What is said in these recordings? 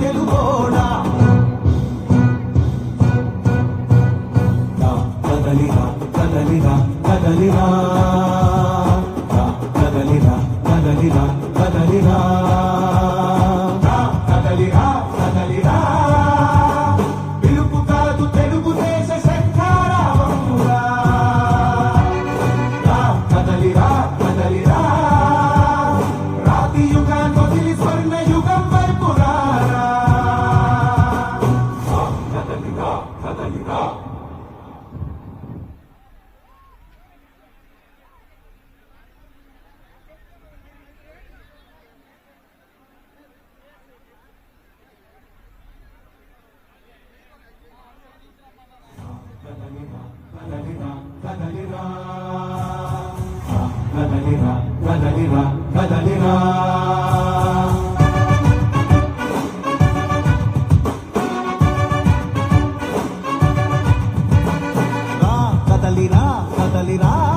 తెలుగోడా కదలిరా కదలిరా కదలిరా కదలిరా కదలిరా కదలిరా కదలిరా కదలిరా కదలిరా కదలిరా కదలిరా కదలిరా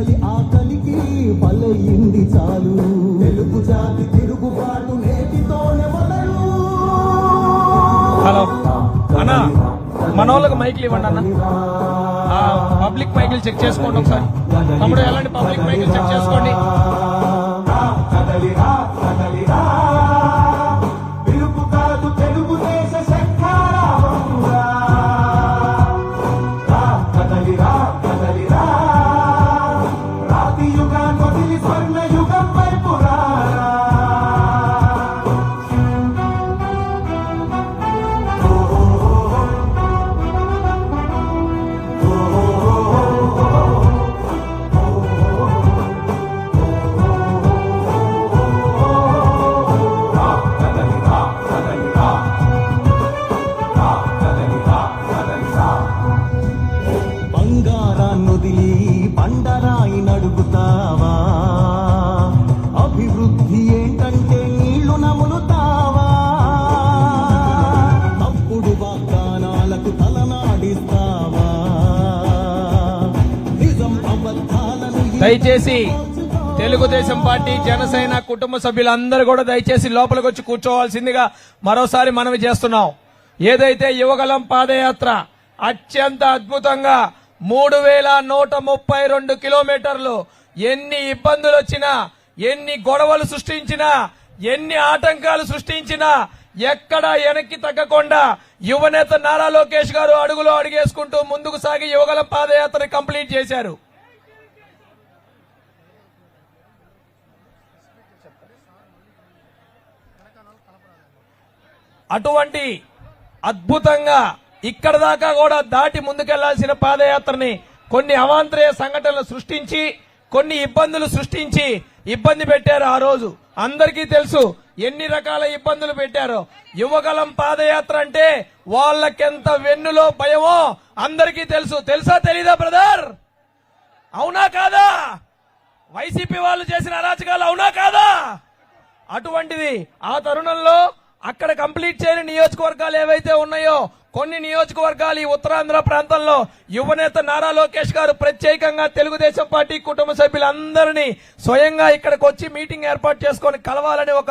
ఈ కలి ఆకలికి బలయింది చాలు. తెలుగు జాతి తిరుగుబాటు నేటితోనే మొదలు. హలో. అన్నా మన వాళ్ళకి మైక్లు ఇవ్వండి అన్న. పబ్లిక్ మైకులు చెక్ చేసుకోండి ఒకసారి. తమ్ముడు ఎలాంటి పబ్లిక్ మైకులు చెక్ చేసుకోండి. బంగారాన్నొదిలి బండరాయి నడుగుతావా అభివృద్ధి ఏంటంటే నీళ్ళు నములుతావా? తప్పుడు వాగ్దానాలకు తలనాడిస్తావా? నిజం అబద్ధాలను దయచేసి తెలుగుదేశం పార్టీ జనసేన కుటుంబ సభ్యులందరూ కూడా దయచేసి లోపలికి వచ్చి కూర్చోవాల్సిందిగా మరోసారి మనవి చేస్తున్నాం. ఏదైతే యువగలం పాదయాత్ర అత్యంత అద్భుతంగా మూడు వేల నూట ముప్పై రెండు కిలోమీటర్లు ఎన్ని ఇబ్బందులు వచ్చినా ఎన్ని గొడవలు సృష్టించినా ఎన్ని ఆటంకాలు సృష్టించినా ఎక్కడ వెనక్కి తగ్గకుండా యువనేత నారా లోకేష్ గారు అడుగులో అడుగేసుకుంటూ ముందుకు సాగి యువగల పాదయాత్ర కంప్లీట్ చేశారు. అటువంటి అద్భుతంగా ఇక్కడ దాకా కూడా దాటి ముందుకెళ్ళాల్సిన పాదయాత్రని కొన్ని అవాంతరీయ సంఘటనలు సృష్టించి కొన్ని ఇబ్బందులు సృష్టించి ఇబ్బంది పెట్టారు ఆ రోజు. అందరికీ తెలుసు ఎన్ని రకాల ఇబ్బందులు పెట్టారో. యువగలం పాదయాత్ర అంటే వాళ్ళకెంత వెన్నులో భయమో అందరికీ తెలుసు. తెలుసా తెలీదా బ్రదర్? అవునా కాదా? వైసీపీ వాళ్ళు చేసిన అరాచకాలు అవునా కాదా? అటువంటిది ఆ తరుణంలో అక్కడ కంప్లీట్ చేయని నియోజకవర్గాలు ఏవైతే ఉన్నాయో కొన్ని నియోజకవర్గాలు ఈ ఉత్తరాంధ్ర ప్రాంతంలో యువనేత నారా లోకేష్ గారు ప్రత్యేకంగా తెలుగుదేశం పార్టీ కుటుంబ సభ్యులందరినీ స్వయంగా ఇక్కడికి వచ్చి మీటింగ్ ఏర్పాటు చేసుకొని కలవాలని ఒక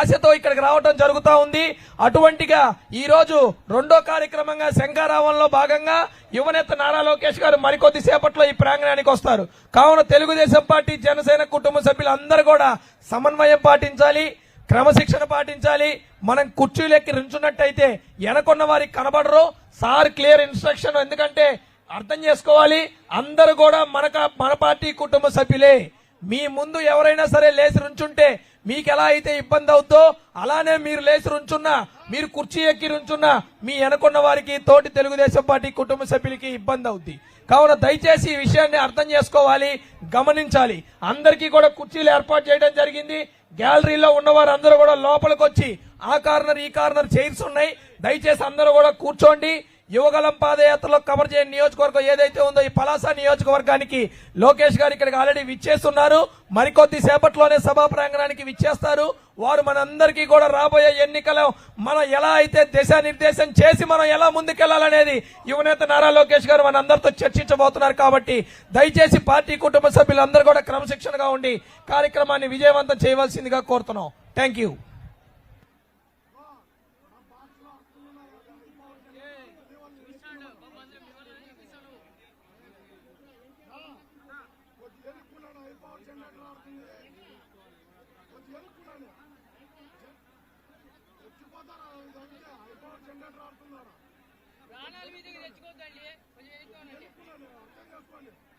ఆశతో ఇక్కడికి రావడం జరుగుతూ ఉంది. అటువంటిగా ఈ రోజు రెండో కార్యక్రమంగా శంకారావంలో భాగంగా యువనేత నారా లోకేష్ గారు మరికొద్ది సేపట్లో ఈ ప్రాంగణానికి వస్తారు. కావున తెలుగుదేశం పార్టీ జనసేన కుటుంబ సభ్యులందరూ కూడా సమన్వయం పాటించాలి. క్రమశిక్షణ పాటించాలి. మనం కుర్చీలు ఎక్కి రించున్నట్టయితే వెనకున్న వారికి కనబడరు. సార్ క్లియర్ ఇన్స్ట్రక్షన్ ఎందుకంటే అర్థం చేసుకోవాలి. అందరూ కూడా మనక మన పార్టీ కుటుంబ సభ్యులే. మీ ముందు ఎవరైనా సరే లేచి రుంచుంటే మీకు ఎలా అయితే ఇబ్బంది అవుతో అలానే మీరు లేచి రుంచున్నా మీరు కుర్చీ ఎక్కి రుంచున్నా మీ వెనకున్న వారికి తోటి తెలుగుదేశం పార్టీ కుటుంబ సభ్యులకి ఇబ్బంది అవుద్ది. కావున దయచేసి ఈ విషయాన్ని అర్థం చేసుకోవాలి గమనించాలి. అందరికీ కూడా కుర్చీలు ఏర్పాటు చేయడం జరిగింది. గ్యాలరీలో ఉన్నవారు అందరూ కూడా లోపలికి వచ్చి ఆ కార్నర్ ఈ కార్నర్ చైర్స్ ఉన్నాయి. దయచేసి అందరూ కూడా కూర్చోండి. యువగలం పాదయాత్రలో కవర్ చేయని నియోజకవర్గం ఏదైతే ఉందో ఈ పలాస నియోజకవర్గానికి లోకేష్ గారు ఇక్కడికి ఆల్రెడీ విచ్చేస్తున్నారు. మరికొద్ది సేపట్లోనే సభా ప్రాంగణానికి విచ్చేస్తారు. వారు మనందరికీ కూడా రాబోయే ఎన్నికల మనం ఎలా అయితే దిశానిర్దేశం చేసి మనం ఎలా ముందుకెళ్ళాలనేది యువనేత నారా లోకేష్ గారు మనందరితో చర్చించబోతున్నారు కాబట్టి దయచేసి పార్టీ కుటుంబ సభ్యులందరూ కూడా క్రమశిక్షణగా ఉండి కార్యక్రమాన్ని విజయవంతం చేయవలసిందిగా కోరుతున్నాం. థ్యాంక్ యూ ప్రాణాల మీదకి తెచ్చుకోవద్దండి. కొంచెం ఎక్కువ